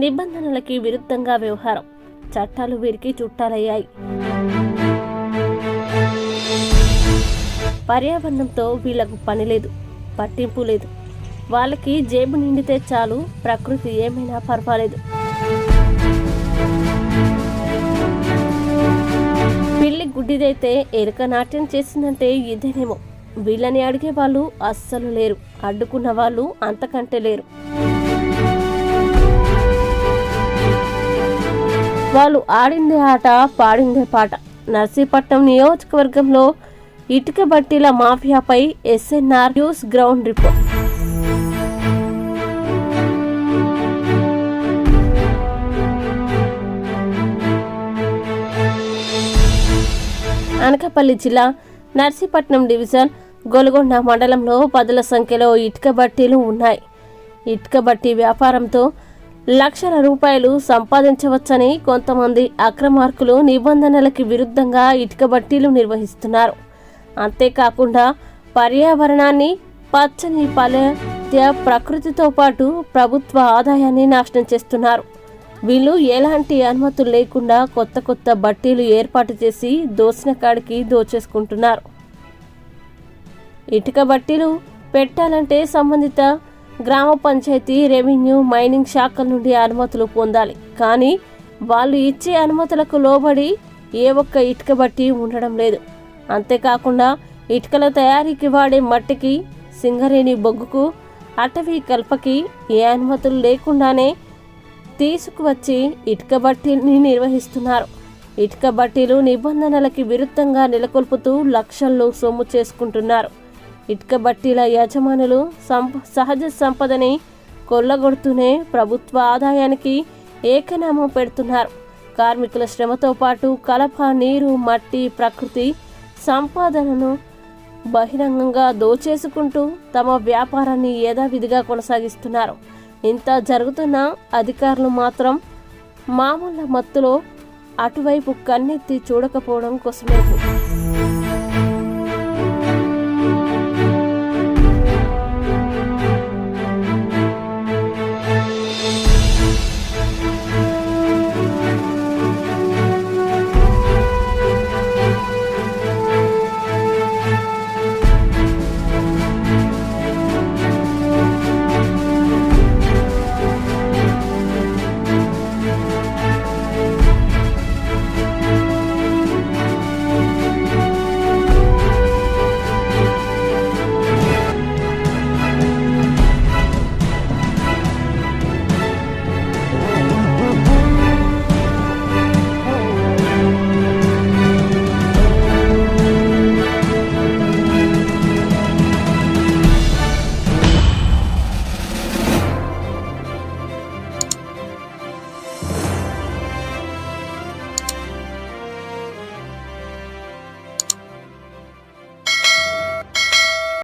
నిబంధనలకి విరుద్ధంగా వ్యవహారం. చట్టాలు వీరికి చుట్టాలయ్యాయి. పర్యావరణంతో వీళ్ళకు పని లేదు పట్టింపు లేదు. వాళ్ళకి జేబు నిండితే చాలు ప్రకృతి ఏమైనా పర్వాలేదు. పిల్లి గుడ్డిదైతే ఎరుక నాట్యం చేసిందంటే ఇదేనేమో. వీళ్ళని అడిగే వాళ్ళు అస్సలు లేరు. అడ్డుకున్న వాళ్ళు అంతకంటే లేరు. వాళ్ళు ఆడిందే ఆట పాడిందే పాట. నర్సీపట్నం నియోజకవర్గంలో ఇటుక బట్టీల మాఫియాపై SNR news ground report. Anakapalli జిల్లా నర్సీపట్నం డివిజన్ గొలగొండ మండలంలో పదుల సంఖ్యలో ఇటుక బట్టీలు ఉన్నాయి. ఇటుక బట్టి వ్యాపారంతో లక్షల రూపాయలు సంపాదించవచ్చని కొంతమంది అక్రమార్కులు నిబంధనలకి విరుద్ధంగా ఇటుక బట్టీలు నిర్వహిస్తున్నారు. అంతేకాకుండా పర్యావరణాన్ని పచ్చని పల్లె ప్రకృతితో పాటు ప్రభుత్వ ఆదాయాన్ని నాశనం చేస్తున్నారు. వీళ్ళు ఎలాంటి అనుమతులు లేకుండా కొత్త కొత్త బట్టీలు ఏర్పాటు చేసి దోసిన కాడికి దోచేసుకుంటున్నారు. ఇటుక బట్టీలు పెట్టాలంటే సంబంధిత గ్రామ పంచాయతీ రెవెన్యూ మైనింగ్ శాఖల నుండి అనుమతులు పొందాలి. కానీ వాళ్ళు ఇచ్చే అనుమతులకు లోబడి ఏ ఒక్క ఇటుక బట్టి ఉండడం లేదు. అంతేకాకుండా ఇటుకల తయారీకి వాడే మట్టికి సింగరేణి బొగ్గుకు అటవీ కల్పకి ఏ అనుమతులు లేకుండానే తీసుకువచ్చి ఇటుక బట్టీని నిర్వహిస్తున్నారు. ఇటుక బట్టీలు నిబంధనలకి విరుద్ధంగా నెలకొల్పుతూ లక్షల్లో సొమ్ము చేసుకుంటున్నారు. ఇటుక బట్టీల యజమానులు సంప సహజ సంపదని కొల్లగొడుతూనే ప్రభుత్వ ఆదాయానికి ఏకనామం పెడుతున్నారు. కార్మికుల శ్రమతో పాటు కలప నీరు మట్టి ప్రకృతి సంపాదనను బహిరంగంగా దోచేసుకుంటూ తమ వ్యాపారాన్ని యథావిధిగా కొనసాగిస్తున్నారు. ఇంత జరుగుతున్న అధికారులు మాత్రం మామూలు మత్తులో అటువైపు కన్నెత్తి చూడకపోవడం కోసమే.